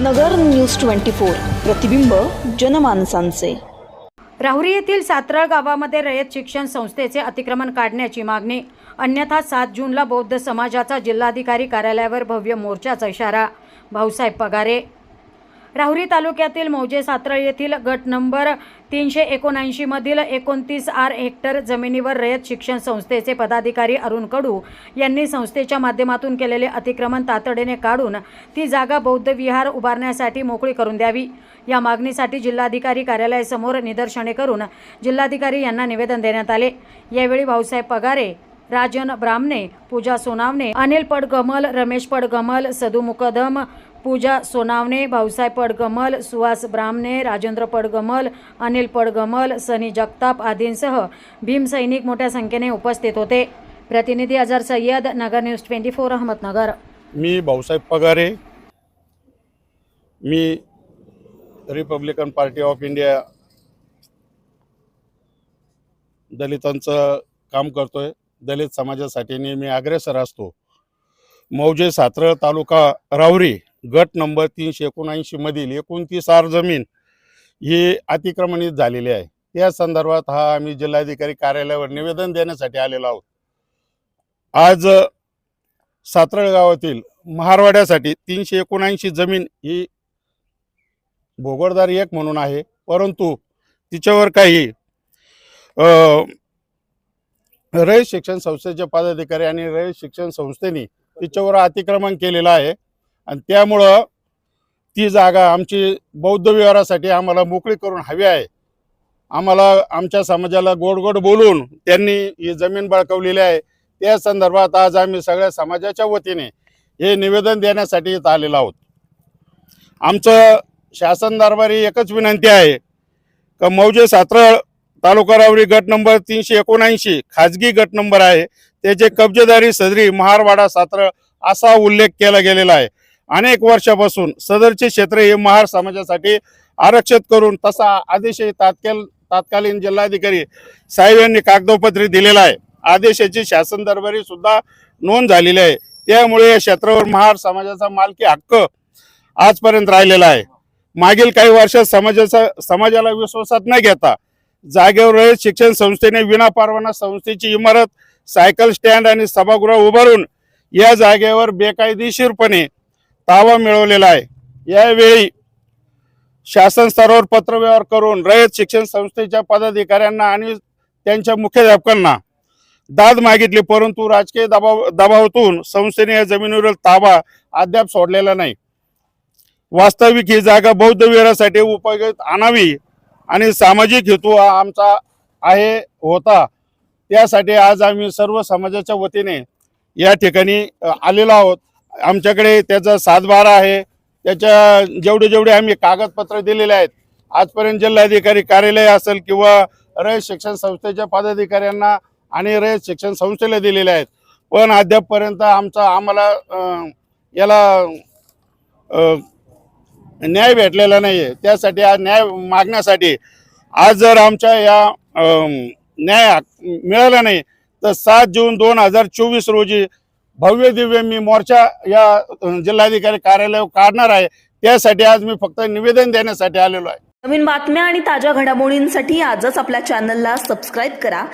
नगर news twenty four. प्रतिबिंब जनमानसांचे. राहुरी येथील सातराळ गावामध्ये रयत शिक्षण संस्थेचे अतिक्रमण काढण्याची मागणी. अन्यथा सात जूनला बौद्ध समाजाचा जिल्हाधिकारी कार्यालयावर भव्य मोर्चाचा इशारा. भाऊसाहेब पगारे राहुरी तालुक्यातील मौजे सातरळ येथील गट नंबर तीनशे एकोणऐंशीमधील एकोणतीस आर हेक्टर जमिनीवर रयत शिक्षण संस्थेचे पदाधिकारी अरुण कडू यांनी संस्थेच्या माध्यमातून केलेले अतिक्रमण तातडीने काढून ती जागा बौद्ध विहार उभारण्यासाठी मोकळी करून द्यावी. या मागणीसाठी जिल्हाधिकारी कार्यालयासमोर निदर्शने करून जिल्हाधिकारी यांना निवेदन देण्यात आले. यावेळी भाऊसाहेब पगारे राजन ब्राह्मणे पूजा सोनावणे अनिल पडगमल रमेश पडगमल सदू मुकदम पूजा सोनावणे भाऊसाहेब पडगमल सुहास ब्राह्मणे राजेंद्र पडगमल अनिल पडगमल सनी जगताप आदींसह भीमसैनिक मोठ्या संख्येने उपस्थित होते प्रतिनिधी Azhar Sayyad Nagar news twenty four Ahmednagar मी भाऊसाहेब पगारे. मी रिपब्लिकन पार्टी ऑफ इंडिया दलितांचं काम करतोय. दलित समाजासाठी नेहमी अग्रेसर असतो. मौजे सातरळ तालुका रावरी गट नंबर तीनशे एकोणऐंशीमधील एकोणतीस आर जमीन ही अतिक्रमणित झालेली आहे. त्या संदर्भात हा आम्ही जिल्हाधिकारी कार्यालयावर निवेदन देण्यासाठी आलेलो आहोत. आज सातरळ गावातील महारवाड्यासाठी तीनशे एकोणऐंशी जमीन ही भोगरदार एक म्हणून आहे. परंतु तिच्यावर काही रयत शिक्षण संस्थेचे पदाधिकारी आणि रयत शिक्षण संस्थेने तिच्यावर अतिक्रमण केलेलं आहे. आणि त्यामुळं ती जागा आमची बौद्ध विहारासाठी आम्हाला मोकळी करून हवी आहे. आम्हाला आमच्या समाजाला गोड गोड बोलून त्यांनी ही जमीन बळकवलेली आहे. त्या संदर्भात आज आम्ही सगळ्या समाजाच्या वतीने हे निवेदन देण्यासाठी इथं आलेलो आहोत. आमचं शासन दरबारी एकच विनंती आहे. का मौजे सातरळ तालुका रावरी गट नंबर तीनशे एकोणऐंशी खाजगी गट नंबर आहे. त्याचे कब्जेदारी सदरी महारवाडा सात्र असा उल्लेख केला गेलेला आहे. अनेक वर्षापासून सदरचे क्षेत्र हे महार समाजासाठी आरक्षित करून तसा आदेशही तात्काल तात्कालीन जिल्हाधिकारी साहेब यांनी कागदोपत्री दिलेला आहे. आदेशाची शासन दरबारी सुद्धा नोंद झालेली आहे. त्यामुळे या क्षेत्रावर महार समाजाचा मालकी हक्क आजपर्यंत राहिलेला आहे. मागील काही वर्षात समाजाचा समाजाला विश्वासात न घेता जागेवर शिक्षण संस्थेने विना परवाना संस्थेची इमारत सायकल स्टँड आणि सभागृह उभारून या जागेवर बेकायदेशीरपणे ताबा मिळवलेला आहे. यावेळी शासन स्तरावर पत्रव्यवहार करून रयत शिक्षण संस्थेच्या पदाधिकाऱ्यांना आणि त्यांच्या मुख्याध्यापकांना दाद मागितली परंतु राजकीय दबाव दबावातून संस्थेने या जमिनीवरील ताबा अद्याप सोडलेला नाही. वास्तविक ही जागा बौद्ध विहारासाठी उपयोगात आणावी आणि सामाजिक हेतू हा आमचा आहे होता. त्यासाठी आज आम्ही सर्व समाजाच्या वतीने या ठिकाणी आलेलो आहोत. आमच्याकडे त्याचा सातबारा आहे. त्याच्या जेवढे जेवढे आम्ही कागदपत्र दिलेले आहेत आजपर्यंत जिल्हाधिकारी कार्यालय असेल किंवा रयत शिक्षण संस्थेच्या पदाधिकाऱ्यांना आणि रयत शिक्षण संस्थेला दिलेले आहेत. पण अद्यापपर्यंत आमचा आम्हाला याला न्याय भेटलेला नाही आहे त्यासाठी आज न्याय मागण्यासाठी आज जर आमच्या या न्याय मिळाला नाही तर सात जून दोन हजार चोवीस रोजी भव्य दिव्य मी मोर्चा या जिल्हाधिकारी कार्यालय काढणार आहे. त्यासाठी आज मी फक्त निवेदन देण्यासाठी आलेलो आहे. नवीन बातम्या आणि ताज्या घडामोडींसाठी आजच आपल्या चॅनलला सबस्क्राईब करा.